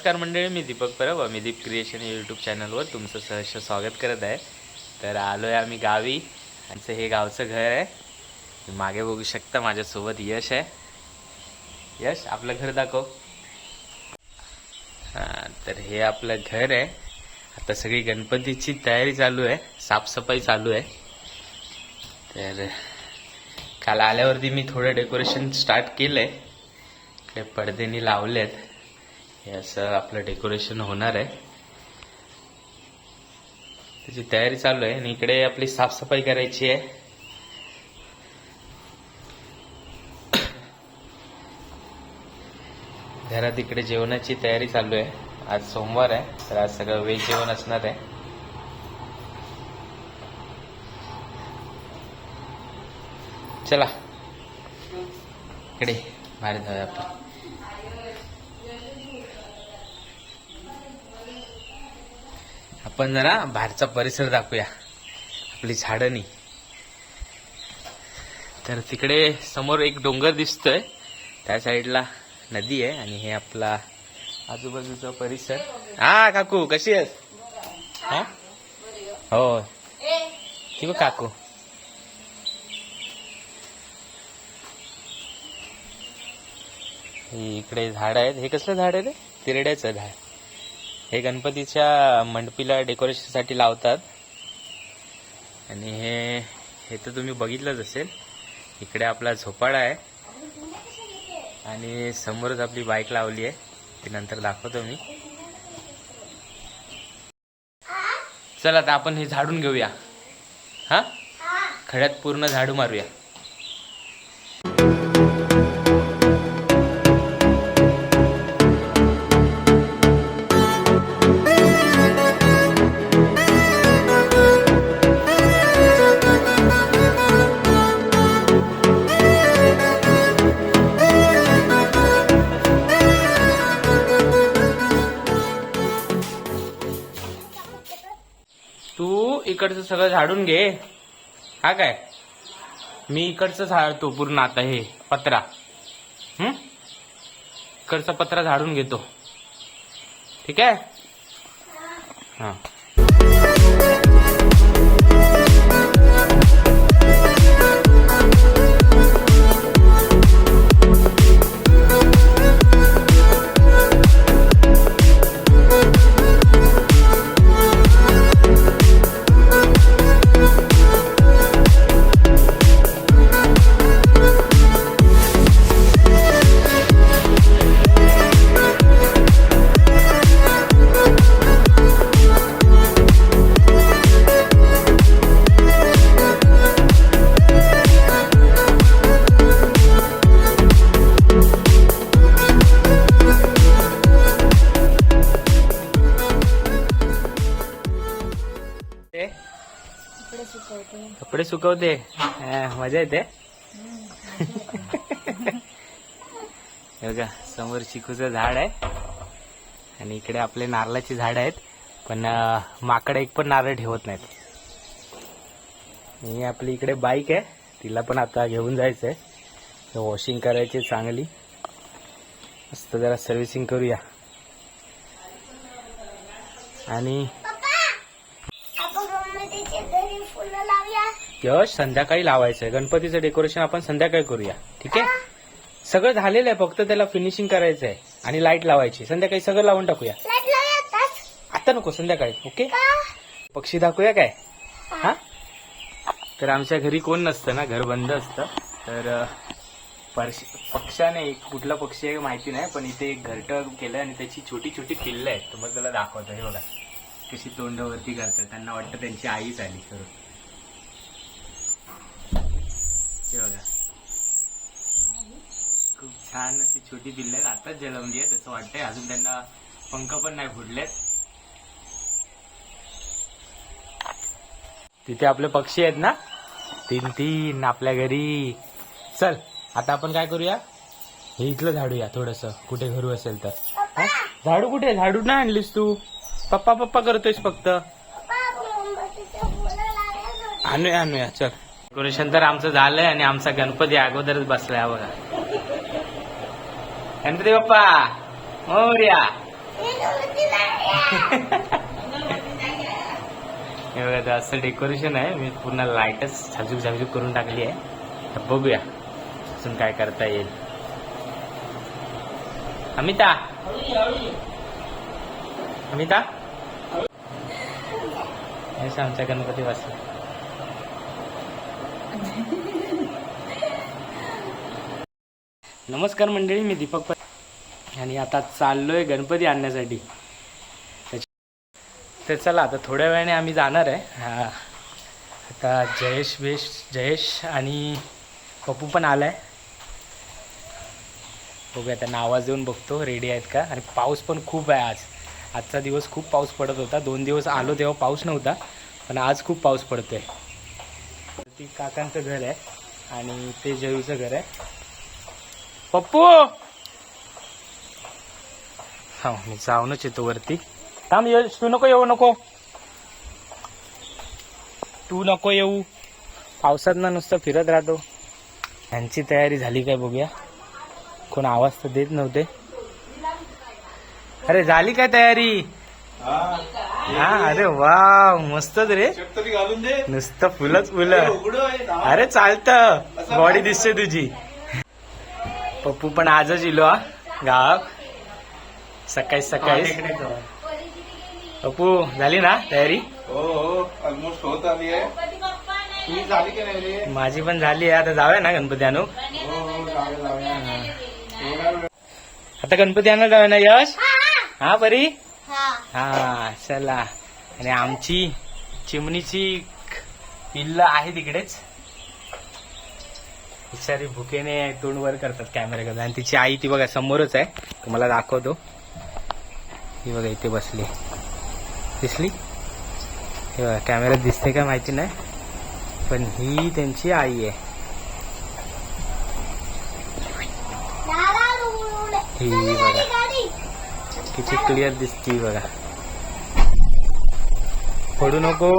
नमस्कार मंडळी मी दीपक परब. अमिदीप दीप क्रिएशन यूट्यूब चॅनलवर तुमचं सहर्ष स्वागत करत आहे. तर आलो आहे आम्ही गावी. आमचं हे गावचं घर आहे. तुम्ही मागे बघू शकता माझ्यासोबत यश आहे. यश आपलं घर दाखव. हां तर हे आपलं घर आहे. आता सगळी गणपतीची तयारी चालू आहे. साफसफाई चालू आहे. तर काल आल्यावरती मी थोडं डेकोरेशन स्टार्ट केलं आहे इकडे पडदेनी लावलेत. हे असं आपलं डेकोरेशन होणार आहे. त्याची तयारी चालू आहे आणि इकडे आपली साफसफाई करायची आहे. घरात इकडे जेवणाची तयारी चालू आहे. आज सोमवार आहे तर आज सगळं व्हेज जेवण असणार आहे. चला. इकडे बाहेर जाऊया आपण. आपण जरा बाहेरचा परिसर दाखवूया. आपली झाडं नाही. तर तिकडे समोर एक डोंगर दिसतोय. त्या साईडला नदी आहे आणि हे आपला आजूबाजूचा परिसर. हा काकू कशी आहेस? हा? हो. ती काकू. इकडे झाड आहेत. हे कसलं झाड आहे रे? तिरड्याचं झाड. हे गणपतीच्या मंडपीला डेकोरेशनसाठी लावतात. आणि हे हे तर तुम्ही बघितलंच असेल. इकडे आपला झोपाळा आहे. आणि समोरच आपली बाईक लावली आहे. ती नंतर दाखवतो मी. चला आता आपण हे झाडून घेऊया. हा. खड्यात पूर्ण झाडू मारूया. इकडचं सगळं झाडून घे. हा काय? मी इकडचं झाडतो पूर्ण आता हे पत्रा. हम्म इकडचा पत्रा झाडून घेतो. ठीक आहे? हा. कपडे सुकवते. मजा येते. हे बघा समोर चिकूचं झाड आहे. आणि इकडे आपले नारळाची झाड आहेत. पण माकड एक पण नारळ ठेवत नाहीत. ही आपली इकडे बाईक आहे. तिला पण आता घेऊन जायचं आहे वॉशिंग करायची चांगली. मस्त जरा सर्व्हिसिंग करूया. आणि आपण गणपतीच्या घरी फुलं लावूया. यश संध्याकाळी लावायचं आहे गणपतीचं डेकोरेशन आपण संध्याकाळी करूया. ठीक आहे? सगळं झालेलं आहे फक्त त्याला फिनिशिंग करायचं आहे आणि लाइट लावायची. संध्याकाळी सगळं लावून टाकूया. लाइट लावूया आताच. आता नको संध्याकाळी. ओके? पक्षी दाखवूया काय? हा. तर आमच्या घरी कोण नसतं ना घर बंद असतं. तर परश पक्षाने कुठला पक्षी आहे माहिती नाही पण इथे एक घरटं केलं आणि त्याची छोटी छोटी पिल्लं आहेत. तर मग त्याला दाखवतो हे बघा. कशी तोंडवरती करतात त्यांना वाटतं त्यांची आईच आली खरं. बघा. खूप छान अशी छोटी पिल्लं आहेत आताच जलवली आहे तसं वाटतंय अजून त्यांना पंख पण नाही फुटलेत. तिथे आपले पक्षी आहेत ना? तीन तीन आपल्या घरी. चल आता आपण काय करूया? हे इथलं झाडूया थोडस. कुठे घरू असेल तर. झाडू कुठे? झाडू नाही आणलीस तू? पप्पा पप्पा करतोयस फक्त. आणूया आणूया चल. डेकोरेशन तर आमचं झालंय आणि आमचा गणपती अगोदरच बसलाय बघा. गणपती बाप्पा मोर्या. हे बघा असं डेकोरेशन आहे. मी पूर्ण लाईटच झाजूक झाजूक करून टाकली आहे. तर बघूया अजून काय करता येईल. अमिता. अमिता? हेच आमच्या गणपती नमस्कार मंडळी मी दीपक आणि आता चाललोय गणपती आणण्यासाठी. तर चला आता थोड्या वेळाने आम्ही जाणार आहे. आता जयेश वेश जयेश आणि पप्पू पण आलाय. बघूया त्यांना आवाज देऊन बघतो. रेडी आहेत का? आणि पाऊस पण खूप आहे आज. आजचा दिवस खूप पाऊस पडत होता. दोन दिवस आलो तेव्हा पाऊस नव्हता. पण आज खूप पाऊस पडतोय. ती काकांचं घर आहे आणि ते जयूचं घर आहे. पप्पू! हा मी जाऊनच येतो वरती. थांब यश तू नको येऊ नको. तू नको येऊ. पावसात ना नुसतं फिरत राहतो. यांची तयारी झाली काय बघूया. कोण आवाज तर देत नव्हते. अरे झाली काय तयारी? हा अरे वा मस्तच रे. तरी घालून दे. नुसतं फुलच फुलं. अरे चालतं. बॉडी दिसते तुझी. पप्पू पण आजच इलो हा. गावात. सकाळी सकाळी पप्पू झाली ना तयारी? हो हो ऑलमोस्ट होत आली आहे. तुझी झाली की नाही रे? माझी पण झाली आहे. आता जाऊया ना गणपती आणू? हो आता गणपती आणायला जाऊया ना यश? हा परी? हा चला. आणि आमची चिमणीची पिल्ल आहे तिकडेच. बिचारी भुकेने तोंड वर करतात कॅमेऱ्याकडे आणि तिची आई ती बघा समोरच आहे. तुम्हाला दाखवतो. ही बघा इथे बसली. दिसली? हे बघा कॅमेऱ्यात दिसते का माहिती नाही. पण ही त्यांची आई आहे. ही बघा. किती क्लिअर दिसती बघा. पडू नको.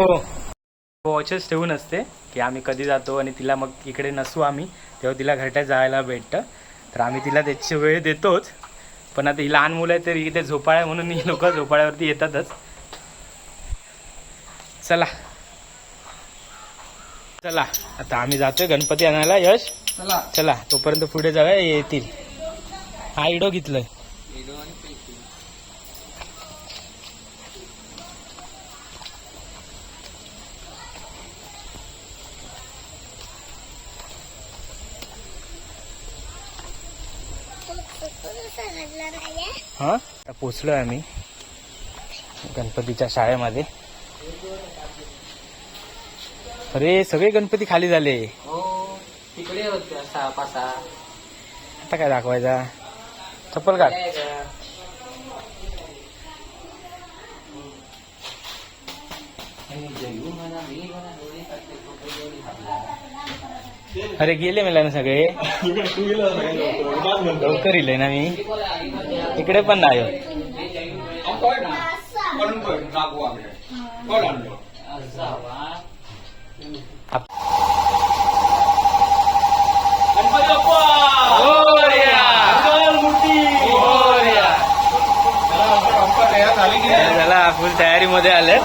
वॉचच ठेवून असते की आम्ही कधी जातो आणि तिला मग इकडे नसू आम्ही तेव्हा तिला घरट्यात जायला भेटतं. तर आम्ही तिला त्याची वेळ देतोच. पण आता ही लहान मुलं आहे तर इथे झोपाळ्या म्हणून ही लोक झोपाळ्यावरती येतातच. चला. चला. आता आम्ही जातोय गणपती आणायला यश? चला. चला. तोपर्यंत पुढे जाऊया येतील. हा इडो घेतलंय. हा? आता पोचलोय आम्ही गणपतीच्या शाळेमध्ये. अरे सगळे गणपती खाली झाले. हो तिकडे होत्या सहा पाच सहा आता काय दाखवायचा? चप्पल काढ. अरे गेले मला ना सगळे. लवकर इले ना मी? इकडे पण नाही आले झाला फुल तयारी मध्ये आले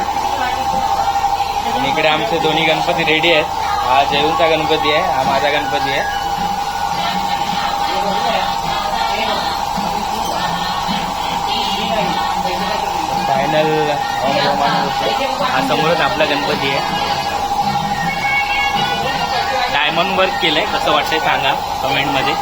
इकडे आमचे दोन्ही गणपती रेडी आहेत. हा जयूंचा गणपती आहे हा माझा गणपती आहे. फायनल हा समोरच आपला गणपती आहे. डायमंड वर्क केलंय कसं वाटतंय सांगा कमेंटमध्ये.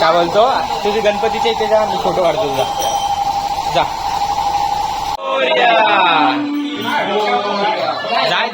काय बोलतो? तुझे गणपतीचे इथे जा मी फोटो काढतो तुझा. जा.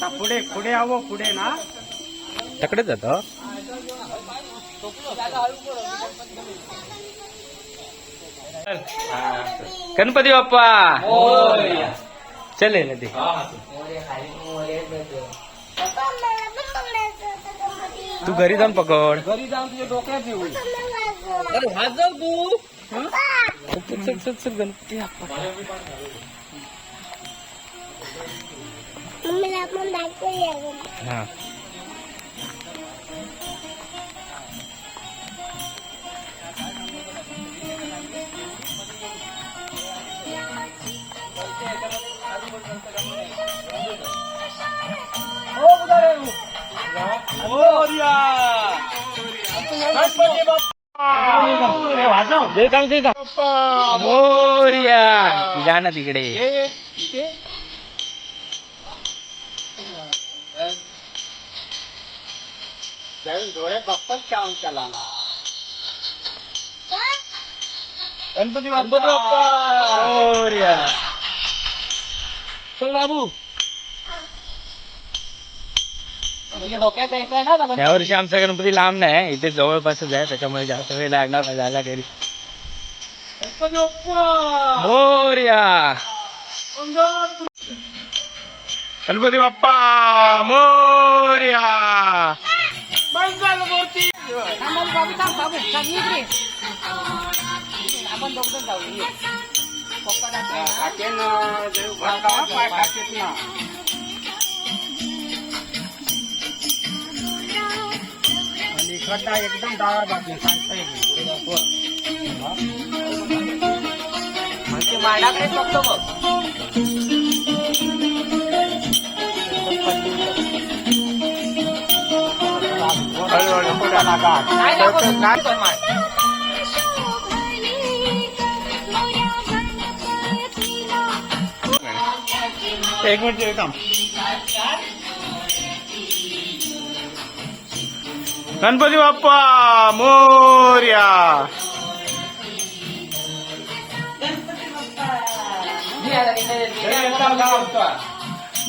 आता पुढे पुढे यावं पुढे ना. तकडेच जातो. गणपती बाप्पा. चले ना ते गणपती. तू घरी जाऊन पकड. घरी जाऊन तुझ्या डोक्यात येऊ. हात जाऊ तू. पप्पा, चल चल चल चल गणपती मम्मीला गणपती. बाप्पा. चल बाबू डोक्यात यायचं ना आता. या वर्षी आमचा गणपती लांब नाही इथे जवळपासच आहे. त्याच्यामुळे जास्त वेळ लागणार नाही जायला घरी. गणपती बाप्पा. मोर्या गणपती बाप्पा. मोर्या काकेन देव भरला, पाय काकेत ना. आणि खड्डा एकदम डावा बाजू सांगता येईल म्हणजे माडाकडे बघतो बघ हळूहळू पुढे नका एक मिनिट काम गणपती बाप्पा मोर्या. मी आता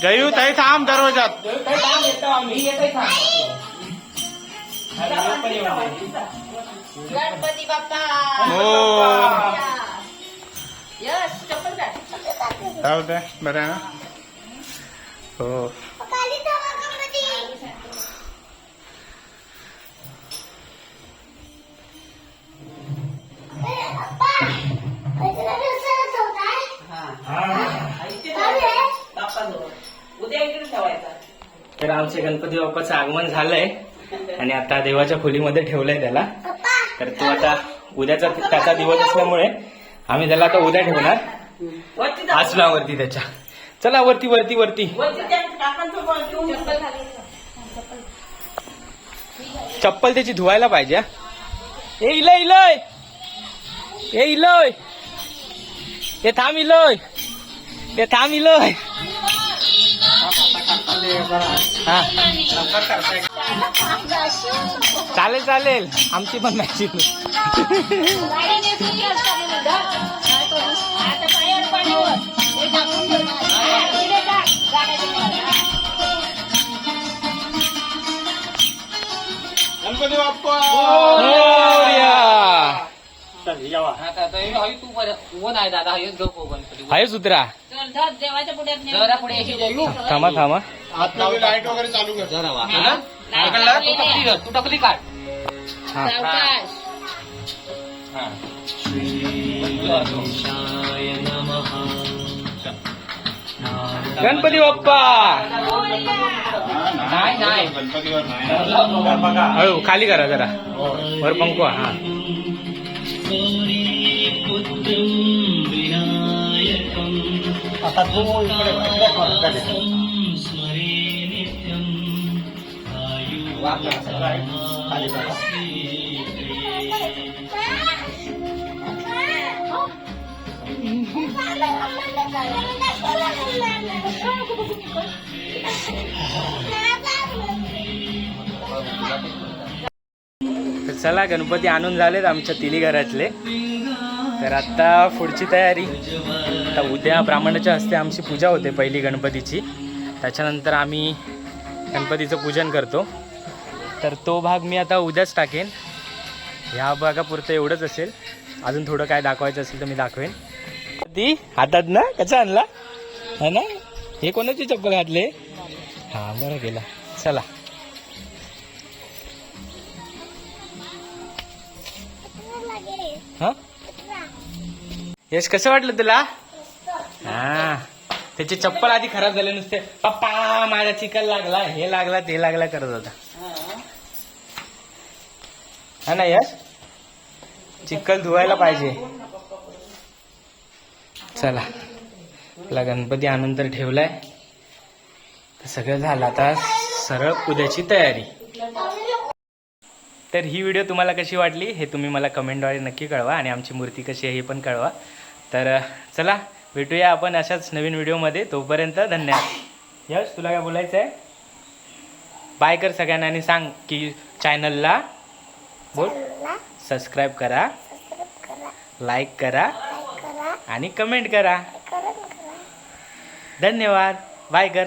जयू ताई थांब दरवाजात. येतोय थांब. गणपती बाप्पा. हो. यस चप्पल काय होतंय बरं आहे ना? हो. तर आमचे गणपती बाप्पाचं आगमन झालंय. आणि आता देवाच्या खोलीमध्ये ठेवलंय त्याला. तर तो आता उद्याचा त्याचा दिवस असल्यामुळे आम्ही त्याला आता उद्या ठेवणार. आसनावरती त्याच्या. चला वरती वरती वरती. चप्पल त्याची धुवायला पाहिजे हा. ए इलय इलय. ए इलय. ए थांब इलय. ए थांब इलय. हा चालेल चालेल. आमची पण ठेवा. गणपती बाप्पा! आता हे सुत्रा थांबा थांबा. लाइट वगैरे चालू कर. जरा वा हा? पकडला तू टकली धर, तू टकली काढ. हा. सावकाश. गणपती बाप्पा. नाही नाही. गणपतीवर नाही हळू खाली करा जरा. वर पंखवा हा. आता तू इकडे इकडे कर, इकडे. चला गणपती आणून झालेत आमच्या तिन्ही घरातले. तर आता पुढची तयारी. आता उद्या ब्राह्मणाच्या हस्ते आमची पूजा होते पहिली गणपतीची. त्याच्यानंतर आम्ही गणपतीचं पूजन करतो. तर तो भाग मी आता उद्याच टाकेन. ह्या भागापुरतं एवढंच असेल. अजून थोडं काय दाखवायचं असेल तर मी दाखवेन. ती हातात ना? कसा आणला? है ना? हे कोणाची चप्पल घातले? हा बरं गेला. चला. हां? यश कसं वाटलं तुला? हा. त्याची चप्पल आधी खराब झाले नुसते. पप्पा माझा चिकन लागला हे लागला ते लागला करत होता. हा ना यश? चिखल धुवायला पाहिजे. चला. आपला गणपती आणून तर ठेवलाय. तर सगळं झालं आता सरळ उद्याची तयारी. तर ही व्हिडिओ तुम्हाला कशी वाटली हे तुम्ही मला कमेंटद्वारे नक्की कळवा आणि आमची मूर्ती कशी आहे हे पण कळवा. तर चला भेटूया आपण अशाच नवीन व्हिडिओमध्ये. तोपर्यंत धन्यवाद. यश तुला काय बोलायचं आहे बाय कर सगळ्यांना आणि सांग की चॅनलला बोल. सबस्क्राईब करा. लाईक करा. आणि कमेंट करा. धन्यवाद. बाय कर